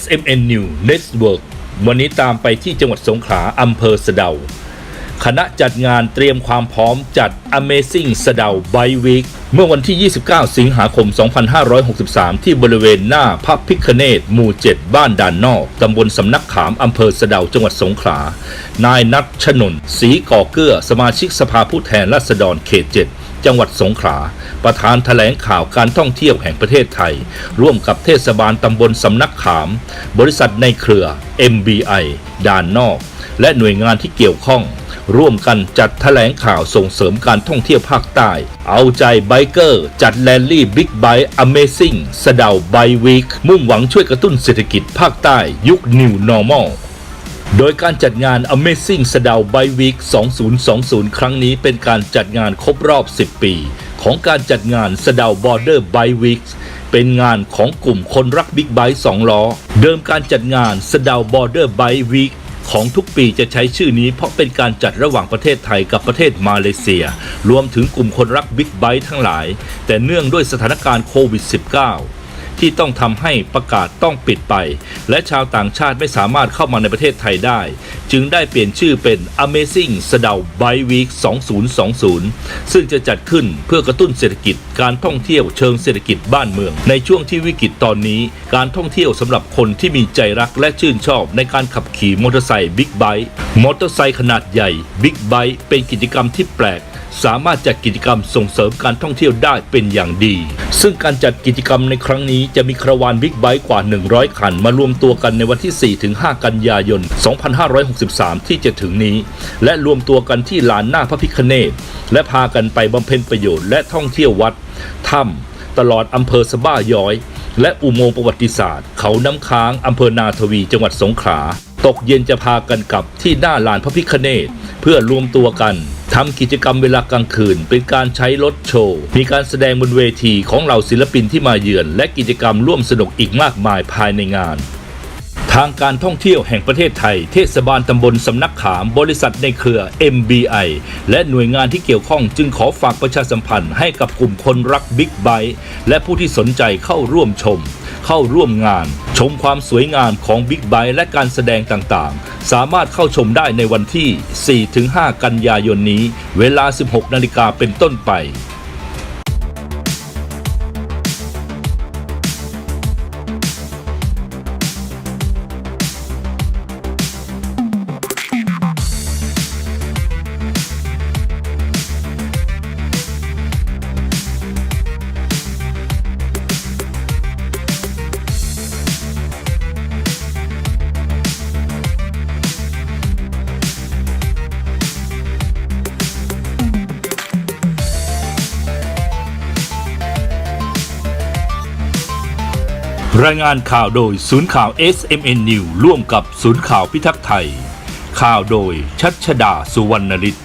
SMN New Network วันนี้ตามไปที่จังหวัดสงขลาอำเภอสะเดา คณะจัดงานเตรียมความพร้อมจัด Amazing สะเดา b y Week เมื่อวันที่ 29 สิงหาคม 2563 ที่บริเวณหน้าพระพิคเนตหมู่ 7 บ้านด่านนอก ตำบลสำนักขาม อำเภอสะเดา จังหวัดสงขลา นายนัทชนนศรีก่อเกื้อ สมาชิกสภาผู้แทนราษฎรเขต 7 จังหวัดสงขลาประธานแถลงข่าวการท่องเที่ยวแห่งประเทศไทย ร่วมกับเทศบาลตำบลสำนักขาม บริษัทในเครือ MBI ด่านนอก และหน่วยงานที่เกี่ยวข้อง ร่วมกันจัดแถลงข่าวส่งเสริมการท่องเที่ยวภาคใต้ เอาใจไบเกอร์ จัดแลนลี่บิ๊กไบ Amazing สะเดาไบวีคมุ่งหวังช่วยกระตุ้นเศรษฐกิจภาคใต้ยุค New Normal โดยการจัดงาน Amazing สะเดาไบวีค2020 ครั้งนี้เป็นการจัดงานครบรอบ 10 ปี ของการจัดงานสะเดาบอร์เดอร์ไบวีคเป็นงานของกลุ่มคนรักบิ๊กไบค์สองล้อ เดิมการจัดงานสะเดาบอร์เดอร์ไบวีคของทุกปีจะใช้ชื่อนี้เพราะเป็นการจัดระหว่างประเทศไทยกับประเทศมาเลเซีย รวมถึงกลุ่มคนรักบิ๊กไบค์ทั้งหลาย แต่เนื่องด้วยสถานการณ์โควิด -19 ที่ต้องทำให้ประกาศต้องปิดไป และชาวต่างชาติไม่สามารถเข้ามาในประเทศไทยได้ จึงได้เปลี่ยนชื่อเป็น Amazing สะเดา by Week 2020 ซึ่งจะจัดขึ้นเพื่อกระตุ้นเศรษฐกิจการท่องเที่ยวเชิงเศรษฐกิจบ้านเมือง ในช่วงที่วิกฤตตอนนี้ การท่องเที่ยวสำหรับคนที่มีใจรักและชื่นชอบในการขับขี่มอเตอร์ไซค์บิ๊กไบค์มอเตอร์ไซค์ขนาดใหญ่บิ๊กไบค์เป็นกิจกรรมที่แปลกสามารถจัดกิจกรรมส่งเสริมการท่องเที่ยวได้เป็นอย่างดี ซึ่งการจัดกิจกรรมในครั้งนี้จะมีคาราวานบิ๊กไบค์กว่า 100 คัน มารวมตัวกันในวันที่ 4-5 กันยายน 2563 ที่จะถึงนี้ และรวมตัวกันที่ลานหน้าพระพิคเนตและพากันไปบำเพ็ญประโยชน์และท่องเที่ยววัดถ้ำตลอดอำเภอสะบ้าย้อย และอุโมงค์ประวัติศาสตร์ เขาน้ำค้างอำเภอนาทวีจังหวัดสงขลาตกเย็นจะพากันกลับที่หน้าลานพระพิคเนต เพื่อรวมตัวกันทำกิจกรรมเวลากลางคืน เป็นการใช้รถโชว์ มีการแสดงบนเวทีของเหล่าศิลปินที่มาเยือน และกิจกรรมร่วมสนุกอีกมากมายภายในงาน ทางการท่องเที่ยวแห่งประเทศไทย เทศบาลตำบลสำนักขาม บริษัทในเครือ MBI และหน่วยงานที่เกี่ยวข้องจึงขอฝากประชาสัมพันธ์ให้กับกลุ่มคนรักบิ๊กไบค์และผู้ที่สนใจเข้าร่วมชม เข้าร่วมงาน ชมความสวยงามของบิ๊กไบค์และการแสดงต่างๆ สามารถเข้าชมได้ในวันที่ 4-5 กันยายนนี้ เวลา 16 นาฬิกาเป็นต้นไป รายงานข่าวโดยศูนย์ข่าว SMN News ร่วมกับศูนย์ข่าวพิทักษ์ไทย ข่าวโดยชัชดาสุวรรณฤทธิ์